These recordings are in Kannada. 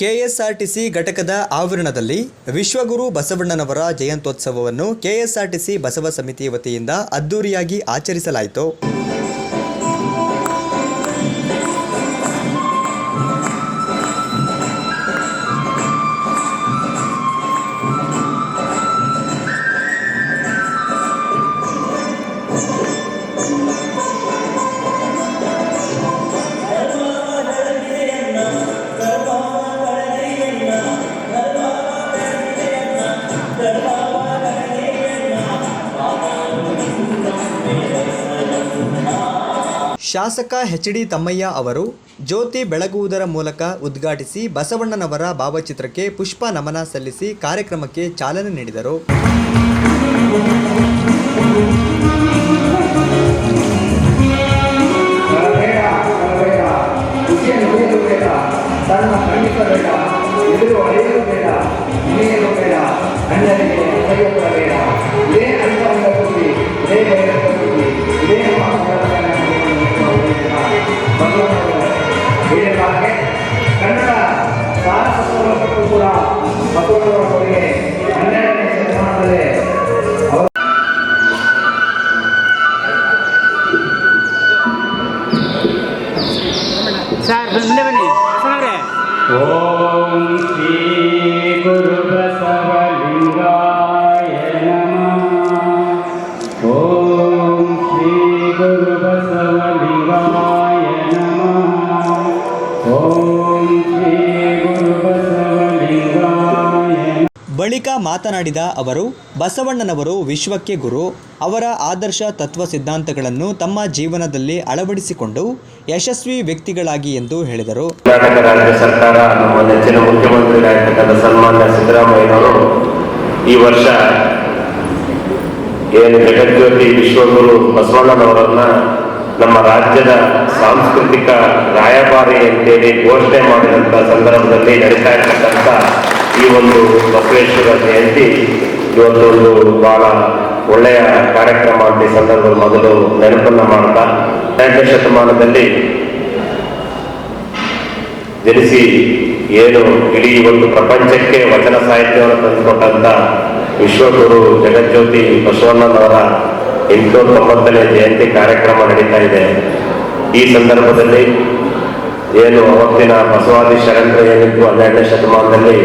ಕೆಎಸ್ಆರ್ಟಿಸಿ ಘಟಕದ ಆವರಣದಲ್ಲಿ ವಿಶ್ವಗುರು ಬಸವಣ್ಣನವರ ಜಯಂತ್ಯೋತ್ಸವವನ್ನು ಕೆಎಸ್ಆರ್ಟಿಸಿ ಬಸವ ಸಮಿತಿ ವತಿಯಿಂದ ಅದ್ದೂರಿಯಾಗಿ ಆಚರಿಸಲಾಯಿತು. ಶಾಸಕ ಎಚ್ ಡಿ ತಮ್ಮಯ್ಯ ಅವರು ಜ್ಯೋತಿ ಬೆಳಗುವುದರ ಮೂಲಕ ಉದ್ಘಾಟಿಸಿ ಬಸವಣ್ಣನವರ ಭಾವಚಿತ್ರಕ್ಕೆ ಪುಷ್ಪ ನಮನ ಸಲ್ಲಿಸಿ ಕಾರ್ಯಕ್ರಮಕ್ಕೆ ಚಾಲನೆ ನೀಡಿದರು. ಬಳಿಕ ಮಾತನಾಡಿದ ಅವರು, ಬಸವಣ್ಣನವರು ವಿಶ್ವಕ್ಕೆ ಗುರು, ಅವರ ಆದರ್ಶ ತತ್ವ ಸಿದ್ಧಾಂತಗಳನ್ನು ತಮ್ಮ ಜೀವನದಲ್ಲಿ ಅಳವಡಿಸಿಕೊಂಡು ಯಶಸ್ವಿ ವ್ಯಕ್ತಿಗಳಾಗಿ ಎಂದು ಹೇಳಿದರು. ಕರ್ನಾಟಕ ರಾಜ್ಯ ಸರ್ಕಾರ ನಮ್ಮ ನೆಚ್ಚಿನ ಮುಖ್ಯಮಂತ್ರಿಗಳಾಗಿರ್ತಕ್ಕಂಥ ಸನ್ಮಾನ್ಯ ಸಿದ್ದರಾಮಯ್ಯನವರು ಈ ವರ್ಷ ಏನು ಜಗಜ್ಯೋತಿ ವಿಶ್ವಗುರು ಬಸವಣ್ಣನವರನ್ನ ನಮ್ಮ ರಾಜ್ಯದ ಸಾಂಸ್ಕೃತಿಕ ರಾಯಭಾರಿ ಅಂತೇಳಿ ಘೋಷಣೆ ಮಾಡಿದಂಥ ಸಂದರ್ಭದಲ್ಲಿ ನಡೀತಾ ಇರ್ತಕ್ಕಂಥ ಈ ಒಂದು ಬಸವೇಶ್ವರ ಜಯಂತಿ ಇವತ್ತೊಂದು ಬಹಳ ಒಳ್ಳೆಯ ಕಾರ್ಯಕ್ರಮ ಅಂತ ಈ ಸಂದರ್ಭದಲ್ಲಿ ಮೊದಲು ನೆನಪನ್ನು ಮಾಡ್ತಾ ಹದಿನೆಂಟನೇ ಶತಮಾನದಲ್ಲಿ ಜನಿಸಿ ಏನು ಇಡೀ ಒಂದು ಪ್ರಪಂಚಕ್ಕೆ ವಚನ ಸಾಹಿತ್ಯವನ್ನು ತಂದುಕೊಟ್ಟಂತ ವಿಶ್ವಗುರು ಜಗಜ್ಯೋತಿ ಬಸವಣ್ಣನವರ ಎಂಟುನೂರ ತೊಂಬತ್ತನೇ ಜಯಂತಿ ಕಾರ್ಯಕ್ರಮ ನಡೀತಾ ಇದೆ. ಈ ಸಂದರ್ಭದಲ್ಲಿ ಏನು ಅವತ್ತಿನ ಬಸವಾದಿ ಶರಣರು ಏನಿತ್ತು ಹನ್ನೆರಡನೇ ಶತಮಾನದಲ್ಲಿ,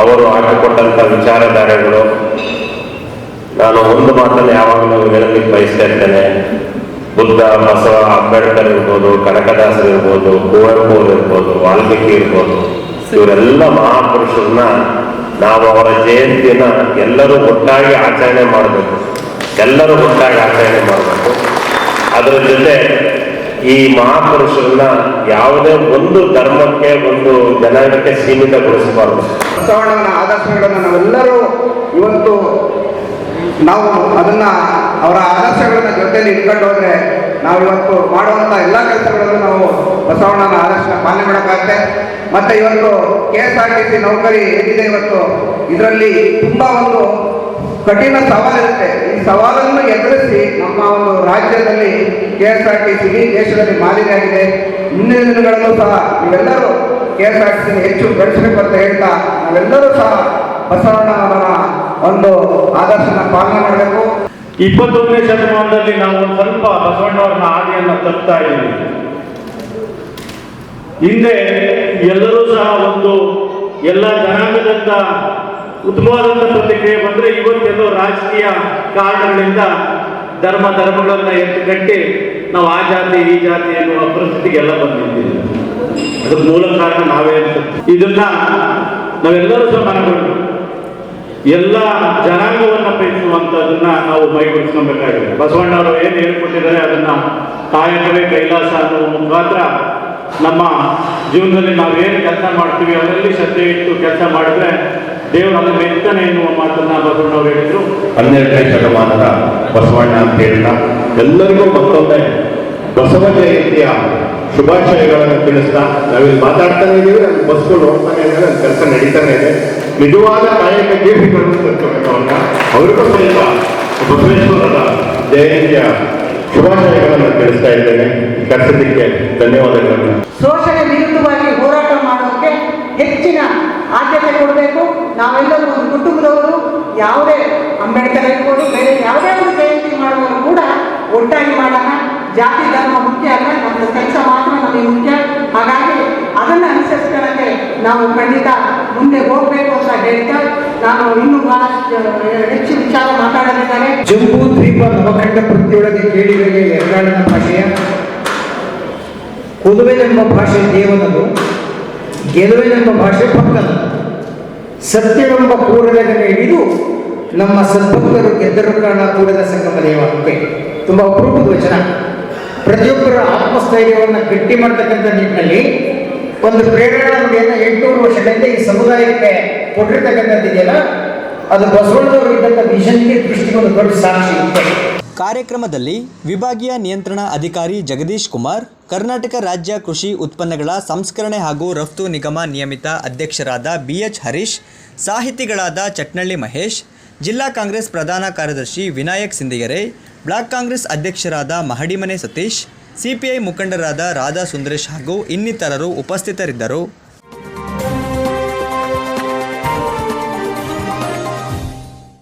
ಅವರು ಹಾಕಿಕೊಟ್ಟಂತ ವಿಚಾರಧಾರೆಗಳು, ನಾನು ಒಂದು ಮಾತನ್ನು ಯಾವಾಗಲೂ ಹೇಳಲಿಕ್ಕೆ ಬಯಸ್ತಾ ಇರ್ತೇನೆ. ಬುದ್ಧ, ಬಸವ, ಅಂಬೇಡ್ಕರ್ ಇರ್ಬೋದು, ಕನಕದಾಸರು ಇರ್ಬೋದು ಕುವೆಂಪು ಇರ್ಬೋದು, ವಾಲ್ಮೀಕಿ ಇರ್ಬೋದು, ಇವರೆಲ್ಲ ಮಹಾಪುರುಷರನ್ನ ನಾವು ಅವರ ಜಯಂತಿಯನ್ನ ಎಲ್ಲರೂ ಒಟ್ಟಾಗಿ ಆಚರಣೆ ಮಾಡಬೇಕು. ಎಲ್ಲರೂ ಒಟ್ಟಾಗಿ ಆಚರಣೆ ಮಾಡಬೇಕು. ಅದರ ಜೊತೆ ಈ ಮಹಾಪುರುಷರನ್ನ ಯಾವುದೇ ಒಂದು ಧರ್ಮಕ್ಕೆ, ಒಂದು ಜನಾಂಗಕ್ಕೆ ಸೀಮಿತಗೊಳಿಸಬಾರದು. ಬಸವಣ್ಣನ ಆದರ್ಶಗಳನ್ನು ನಾವೆಲ್ಲರೂ ಇವತ್ತು ನಾವು ಅದನ್ನ ಅವರ ಆದರ್ಶಗಳನ್ನ ಜೊತೆಯಲ್ಲಿ ಇಟ್ಕೊಂಡು ಹೋದ್ರೆ ನಾವು ಇವತ್ತು ಮಾಡುವಂತ ಎಲ್ಲ ಕೆಲಸಗಳನ್ನು ನಾವು ಬಸವಣ್ಣನ ಆದರ್ಶ ಪಾಲನೆ ಮಾಡೋಕ್ಕಾಗುತ್ತೆ ಮತ್ತೆ ಇವತ್ತು K S R T C ನೌಕರಿ ಏನಿದೆ ಇವತ್ತು? ಇದರಲ್ಲಿ ತುಂಬಾ ಒಂದು ಕಠಿಣ ಸವಾಲಿರುತ್ತೆ ಈ ಸವಾಲನ್ನು ಎದುರಿಸಿ ನಮ್ಮ ಒಂದು ರಾಜ್ಯದಲ್ಲಿ K S R T C ದೇಶದಲ್ಲಿ ಮಾದರಿಯಾಗಿದೆ ಮುಂದಿನ ದಿನಗಳಲ್ಲೂ ಸಹ ನೀವೆಲ್ಲರೂ K S R T C ಹೆಚ್ಚು ಬೆಳೆಸಬೇಕು ಅಂತ ಹೇಳ್ತಾ ನಾವೆಲ್ಲರೂ ಸಹ ಬಸವಣ್ಣನವರ ಒಂದು ಆದರ್ಶನ ಪಾಲನೆ ಮಾಡಬೇಕು. ಇಪ್ಪತ್ತೊಂದನೇ ಶತಮಾನದಲ್ಲಿ ನಾವು ಸ್ವಲ್ಪ ಬಸವಣ್ಣವರನ್ನ ಹಾದಿಯನ್ನು ತಪ್ತಾ ಇದ್ದೀವಿ. ಹಿಂದೆ ಎಲ್ಲರೂ ಸಹ ಒಂದು ಎಲ್ಲ ಜನಾಂಗದಂತ ಉತ್ತಮವಾದಂಥ ಪ್ರತಿಕ್ರಿಯೆ ಬಂದ್ರೆ ಇವತ್ತೆಲ್ಲೋ ರಾಜಕೀಯ ಕಾರಣಗಳಿಂದ ಧರ್ಮ ಧರ್ಮಗಳನ್ನ ಎತ್ತಿ ಕಟ್ಟಿ ನಾವು ಆ ಜಾತಿ, ಈ ಜಾತಿ ಎನ್ನುವ ಪರಿಸ್ಥಿತಿಗೆಲ್ಲ ಬಂದಿದ್ದೀವಿ ಅದಕ್ಕೆ ಮೂಲ ಕಾರಣ ನಾವೇ ಅನ್ಸುತ್ತೆ. ಇದನ್ನ ನಾವೆಲ್ಲರೂ ಸಹ ಮಾಡಿಕೊಂಡು ಎಲ್ಲ ಜನಾಂಗವನ್ನು ಬಯಸುವಂತದನ್ನ ನಾವು ಮೈಗೂಡಿಸ್ಕೊಬೇಕಾಗಿದೆ. ಬಸವಣ್ಣವರು ಏನು ಹೇಳ್ಕೊಟ್ಟಿದ್ದಾರೆ ಅದನ್ನ ಕಾಯಕವೇ ಕೈಲಾಸ ಅನ್ನುವ ಮುಖಾಂತರ ನಮ್ಮ ಜೀವನದಲ್ಲಿ ನಾವು ಏನು ಕೆಲಸ ಮಾಡ್ತೀವಿ, ಅದರಲ್ಲಿ ಶ್ರದ್ಧೆ ಇಟ್ಟು ಕೆಲಸ ಮಾಡಿದ್ರೆ ದೇವರು ಅದನ್ನ ಮೆತ್ತನೆ ಎನ್ನುವ ಮಾತನ್ನ ಬಸವಣ್ಣ ಹೇಳಿದ್ರು. ಹನ್ನೆರಡನೇ ಶತಮಾನದ ಬಸವಣ್ಣ ಅಂತ ಹೇಳಿದ. ಎಲ್ಲರಿಗೂ ಮತ್ತೊಮ್ಮೆ ಬಸವ ಜಯಂತಿಯ ಶುಭಾಶಯಗಳನ್ನು ತಿಳಿಸ್ತಾ ನಾವಿಲ್ಲಿ ಮಾತಾಡ್ತಾನೆ ಇದೀವಿ ನನ್ನ ಬಸ್ಗಳು ಹೋಗ್ತಾನೆ ಇದೆ ನನ್ನ ಕೆಲಸ ನಡೀತಾನೆ ಇದೆ. ನಿಜವಾದ ಕಾಯಕ ತರ್ಕೋಬೇಕು ಅಂತ ಅವರಿಗೂ ಸಹಿತ ಬಸವೇಶ್ವರರ ಜಯಂತಿಯ ಶುಭಾಶಯಗಳನ್ನು ತಿಳಿಸ್ತಾ ಇದ್ದೇನೆ. ಕೆಲಸದಕ್ಕೆ ಧನ್ಯವಾದಗಳನ್ನು. ಯಾವುದೇ ಅಂಬೇಡ್ಕರ್ ಇರ್ಬೋದು ಬೇರೆ ಯಾವುದೇ ಒಂದು ಜಯಂತಿ ಮಾಡುವವರು ಕೂಡ ಒಟ್ಟಾಗಿ ಮಾಡೋಣ. ಜಾತಿ, ಧರ್ಮ ಮುಖ್ಯ ಅಲ್ಲ ನಮ್ಮ ಕೆಲಸ ಮಾತ್ರ ನಮಗೆ ಮುಖ್ಯ. ಹಾಗಾಗಿ ಅದನ್ನು ಅನುಸರಿಸ್ಕೊಳ್ಳೋಕ್ಕೆ ನಾವು ಖಂಡಿತ ಮುಂದೆ ಹೋಗಬೇಕು ಅಂತ ಹೇಳ್ತಾ ನಾನು ಇನ್ನೂ ಬಹಳಷ್ಟು ಹೆಚ್ಚು ವಿಚಾರ ಮಾತಾಡಲಿದ್ದಾರೆ ಜಂಬೂ ದ್ವೀಪ ನವಖಂಡ ಪ್ರತಿಯೊಳಗೆ ಕೇಳಿಗಳಿಗೆ ಎರಡಾಳಿನ ಭಾಷೆಯ ಕುದುವೆನೆಂಬ ಭಾಷೆ ದೇವನದು, ಗೆಲುವೆನೆಂಬ ಭಾಷೆ ಭಕ್ತನದು ಸತ್ಯವೆಂಬ ಕೂಡಲೇ ಹಿಡಿದು ನಮ್ಮ ಸದ್ಭಕ್ತರು ಗೆದ್ದರು ಕಾರಣ ಕೂಡದ ಸಂಗಮ ದೇವ ಓಕೆ ತುಂಬ ಅಪರೂಪದ ವಚನ. ಪ್ರತಿಯೊಬ್ಬರ ಆತ್ಮಸ್ಥೈರ್ಯವನ್ನು ಗಟ್ಟಿ ಮಾಡ್ತಕ್ಕಂಥ ನಿಟ್ಟಿನಲ್ಲಿ ಒಂದು ಪ್ರೇರಣಾ ನುಡಿಯನ್ನು ಎಂಟುನೂರು ವರ್ಷಗಳಿಂದ ಈ ಸಮುದಾಯಕ್ಕೆ ಕೊಟ್ಟಿರ್ತಕ್ಕಂಥದ್ದಿದೆಯಲ್ಲ ಅದು ಬಸವಣ್ಣನವರು ಇದ್ದಂಥ ದೃಷ್ಟಿಗೆ ಒಂದು ದೊಡ್ಡ ಸಾಕ್ಷಿ ಕಾರ್ಯಕ್ರಮದಲ್ಲಿ ವಿಭಾಗೀಯ ನಿಯಂತ್ರಣ ಅಧಿಕಾರಿ ಜಗದೀಶ್ ಕುಮಾರ್ ಕರ್ನಾಟಕ ರಾಜ್ಯ ಕೃಷಿ ಉತ್ಪನ್ನಗಳ ಸಂಸ್ಕರಣೆ ಹಾಗೂ ರಫ್ತು ನಿಗಮ ನಿಯಮಿತ ಅಧ್ಯಕ್ಷರಾದ ಬಿಎಚ್ ಹರೀಶ್, ಸಾಹಿತಿಗಳಾದ ಚಟ್ನಳ್ಳಿ ಮಹೇಶ್, ಜಿಲ್ಲಾ ಕಾಂಗ್ರೆಸ್ ಪ್ರಧಾನ ಕಾರ್ಯದರ್ಶಿ ವಿನಾಯಕ್ ಸಿಂದಿಗೆರೆ ಬ್ಲಾಕ್ ಕಾಂಗ್ರೆಸ್ ಅಧ್ಯಕ್ಷರಾದ ಮಹಡಿಮನೆ ಸತೀಶ್, ಸಿಪಿಐ ಮುಖಂಡರಾದ ರಾಧಾ ಸುಂದರೇಶ್ ಹಾಗೂ ಇನ್ನಿತರರು ಉಪಸ್ಥಿತರಿದ್ದರು.